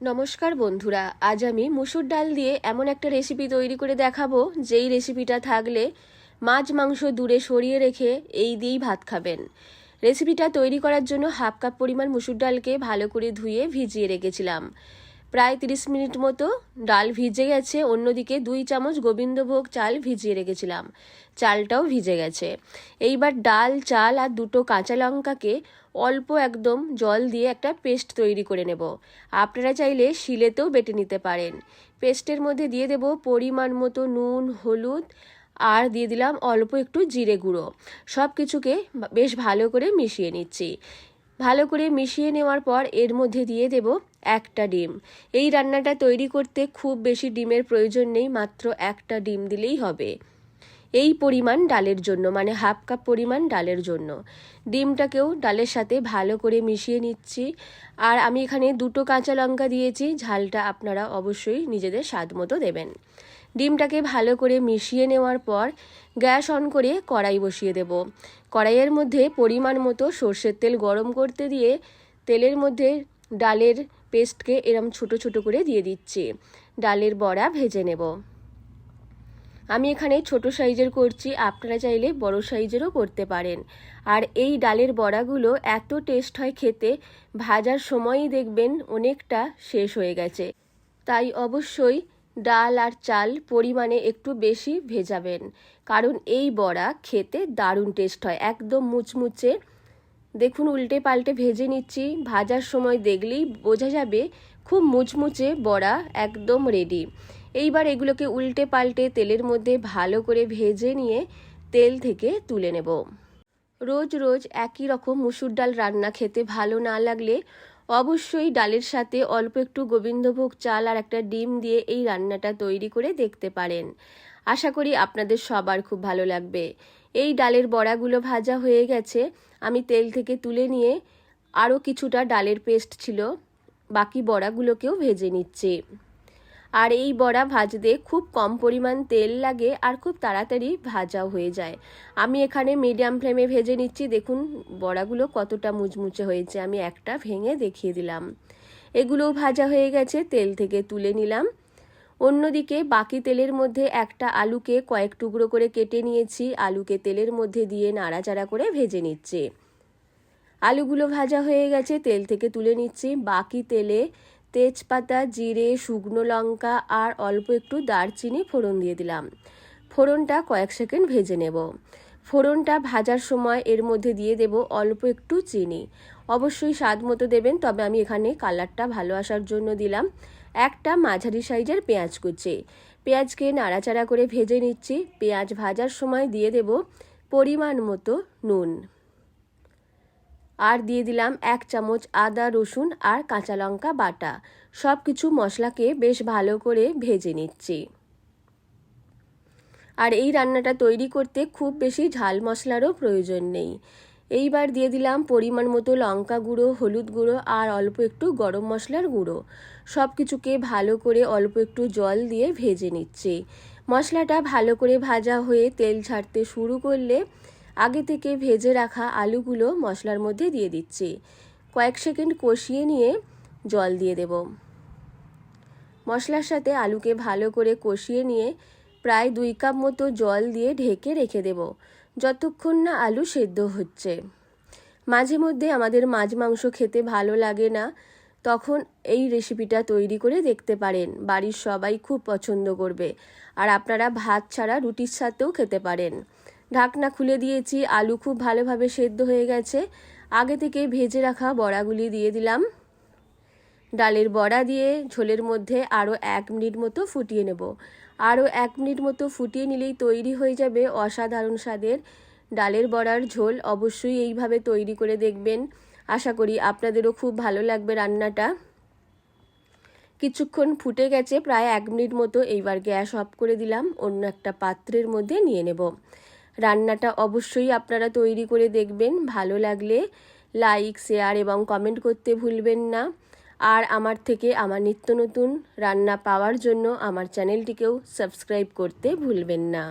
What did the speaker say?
নমস্কার বন্ধুরা, আজ আমি মুসুর ডাল দিয়ে এমন একটা রেসিপি তৈরি করে দেখাবো, যেই রেসিপিটা থাকলে মাছ মাংস দূরে সরিয়ে রেখে এই দিয়েই ভাত খাবেন। রেসিপিটা তৈরি করার জন্য হাফ কাপ পরিমাণ মুসুর ডালকে ভালো করে ধুয়ে ভিজিয়ে রেখেছিলাম। প্রায় তিরিশ মিনিট মতো ডাল ভিজে গেছে, অন্যদিকে দুই চামচ গোবিন্দভোগ চাল ভিজিয়ে রেখেছিলাম। চালটাও ভিজে গেছে। এইবার ডাল, চাল আর দুটো কাঁচা লঙ্কাকে অল্প একদম জল দিয়ে একটা পেস্ট তৈরি করে নেব। আপনারা চাইলে শিলেতেও বেটে নিতে পারেন। পেস্টের মধ্যে দিয়ে দেব পরিমাণ মতো নুন, হলুদ, আর দিয়ে দিলাম অল্প একটু জিরে গুঁড়ো। সব কিছুকে বেশ ভালো করে মিশিয়ে নিচ্ছি। ভালো করে মিশিয়ে নেওয়ার পর এর মধ্যে দিয়ে দেব একটা ডিম। এই রান্নাটা তৈরি করতে খুব বেশি ডিমের প্রয়োজন নেই, মাত্র একটা ডিম দিলেই হবে। এই পরিমাণ ডালের জন্য মানে হাফ কাপ পরিমাণ ডালের জন্য। ডিমটাকেও ডালের সাথে ভালো করে মিশিয়ে নিচ্ছি। আর আমি এখানে দুটো কাঁচা লঙ্কা দিয়েছি, ঝালটা আপনারা অবশ্যই নিজেদের স্বাদ মতো দেবেন। ডিমটাকে ভালো করে মিশিয়ে নেওয়ার পর গ্যাস অন করে কড়াই বসিয়ে দেব। কড়াইয়ের মধ্যে পরিমাণ মতো সর্ষের তেল গরম করতে দিয়ে তেলের মধ্যে ডালের পেস্টকে এরম ছোট ছোট করে দিয়ে দিচ্ছি। ডালের বড়া ভেজে নেব। আমি এখানে ছোট সাইজের করছি, আপনারা চাইলে বড় সাইজেরও করতে পারেন। আর এই ডালের বড়াগুলো এত টেস্ট হয় খেতে, ভাজার সময়ই দেখবেন অনেকটা শেষ হয়ে গেছে। তাই অবশ্যই ডাল আর চাল পরিমাণে একটু বেশি ভেজাবেন, কারণ এই বড়া খেতে দারুণ টেস্ট হয়, একদম মুচমুচে। দেখুন, উল্টে পাল্টে ভেজে নিচ্ছি, ভাজার সময় দেখলেই বোঝা যাবে খুব মুচমুচে বড়া একদম রেডি এইবার এগুলোকে উল্টে পাল্টে তেলের মধ্যে ভালো করে ভেজে নিয়ে তেল থেকে তুলে নেব। রোজ রোজ একই রকম মুসুর ডাল রান্না খেতে ভালো না লাগলে অবশ্যই ডালের সাথে অল্প একটু গোবিন্দভোগ চাল আর একটা ডিম দিয়ে এই রান্নাটা তৈরি করে দেখতে পারেন। আশা করি আপনাদের সবার খুব ভালো লাগবে। এই ডালের বড়াগুলো ভাজা হয়ে গেছে। আমি তেল থেকে তুলে নিয়ে আরও কিছুটা ডালের পেস্ট ছিল। বাকি বড়াগুলোকেও ভেজে নিচ্ছি। আর এই বড়া ভাজতে খুব কম পরিমাণ তেল লাগে আর খুব তাড়াতাড়ি ভাজাও হয়ে যায়। আমি এখানে মিডিয়াম ফ্লেমে ভেজে নিচ্ছি। দেখুন, বড়াগুলো কতটা মুচমুচে হয়েছে। আমি একটা ভেঙে দেখিয়ে দিলাম। এগুলোও ভাজা হয়ে গেছে। তেল থেকে তুলে নিলাম। অন্যদিকে বাকি তেলের মধ্যে একটা আলুকে কয়েক টুকরো করে কেটে নিয়েছি। আলুকে তেলের মধ্যে দিয়ে নাড়াচাড়া করে ভেজে নিচ্ছে। আলুগুলো ভাজা হয়ে গেছে। তেল থেকে তুলে নিচ্ছি। বাকি তেলে তেজপাতা, জিরে, শুকনো লঙ্কা আর অল্প একটু দারচিনি ফোড়ন দিয়ে দিলাম। ফোড়নটা কয়েক সেকেন্ড ভেজে নেব। ফোড়নটা ভাজার সময় এর মধ্যে দিয়ে দেব অল্প একটু চিনি। অবশ্যই স্বাদ মতো দেবেন, তবে আমি এখানে কালারটা ভালো আসার জন্য দিলাম একটা মাঝারি সাইজের পেঁয়াজ কুচি। পেঁয়াজকে নাড়াচাড়া করে ভেজে নিচ্ছি। পেঁয়াজ ভাজার সময় দিয়ে দেব পরিমাণ মতো নুন। আর দিয়ে দিলাম এক চামচ আদা, রসুন আর কাঁচা লঙ্কা বাটা। সব কিছু মশলাকে বেশ ভালো করে ভেজে নিচ্ছি। আর এই রান্নাটা তৈরি করতে খুব বেশি ঝাল মশলারও প্রয়োজন নেই। এইবার দিয়ে দিলাম পরিমাণ মতো লঙ্কা গুঁড়ো, হলুদ গুঁড়ো আর অল্প একটু গরম মশলার গুঁড়ো। সব কিছুকে ভালো করে অল্প একটু জল দিয়ে ভেজে নিচ্ছি। মশলাটা ভালো করে ভাজা হয়ে তেল ছাড়তে শুরু করলে আগে থেকে ভেজে রাখা আলুগুলো মশলার মধ্যে দিয়ে দিচ্ছি। কয়েক সেকেন্ড কষিয়ে নিয়ে জল দিয়ে দেব। মশলার সাথে আলুকে ভালো করে কষিয়ে নিয়ে প্রায় দুই কাপ মতো জল দিয়ে ঢেকে রেখে দেব, যতক্ষণ না আলু সেদ্ধ হচ্ছে। মাঝে মধ্যে আমাদের মাছ মাংস খেতে ভালো লাগে না, তখন এই রেসিপিটা তৈরি করে দেখতে পারেন। বাড়ির সবাই খুব পছন্দ করবে, আর আপনারা ভাত ছাড়া রুটির সাথেও খেতে পারেন। ঢাকনা খুলে দিয়েছি, আলু খুব ভালোভাবে সেদ্ধ হয়ে গেছে। আগে থেকে ভেজে রাখা বড়াগুলি দিয়ে দিলাম। ডালের বড়া দিয়ে ঝোলের মধ্যে আরও এক মিনিট মতো ফুটিয়ে নেব। আরও এক মিনিট মতো ফুটিয়ে নিলেই তৈরি হয়ে যাবে অসাধারণ স্বাদের ডালের বড়ার ঝোল। অবশ্যই এইভাবে তৈরি করে দেখবেন। আশা করি আপনাদেরও খুব ভালো লাগবে রান্নাটা। কিছুক্ষণ ফুটে গেছে, প্রায় এক মিনিট মতো এইবার গ্যাস অফ করে দিলাম। অন্য একটা পাত্রের মধ্যে নিয়ে নেব। রান্নাটা অবশ্যই আপনারা তৈরি করে দেখবেন। ভালো লাগলে লাইক শেয়ার এবং কমেন্ট করতে ভুলবেন না। আর আমার থেকে আমার নিত্য নতুন রান্না পাওয়ার জন্য আমার চ্যানেলটিকেও সাবস্ক্রাইব করতে ভুলবেন না।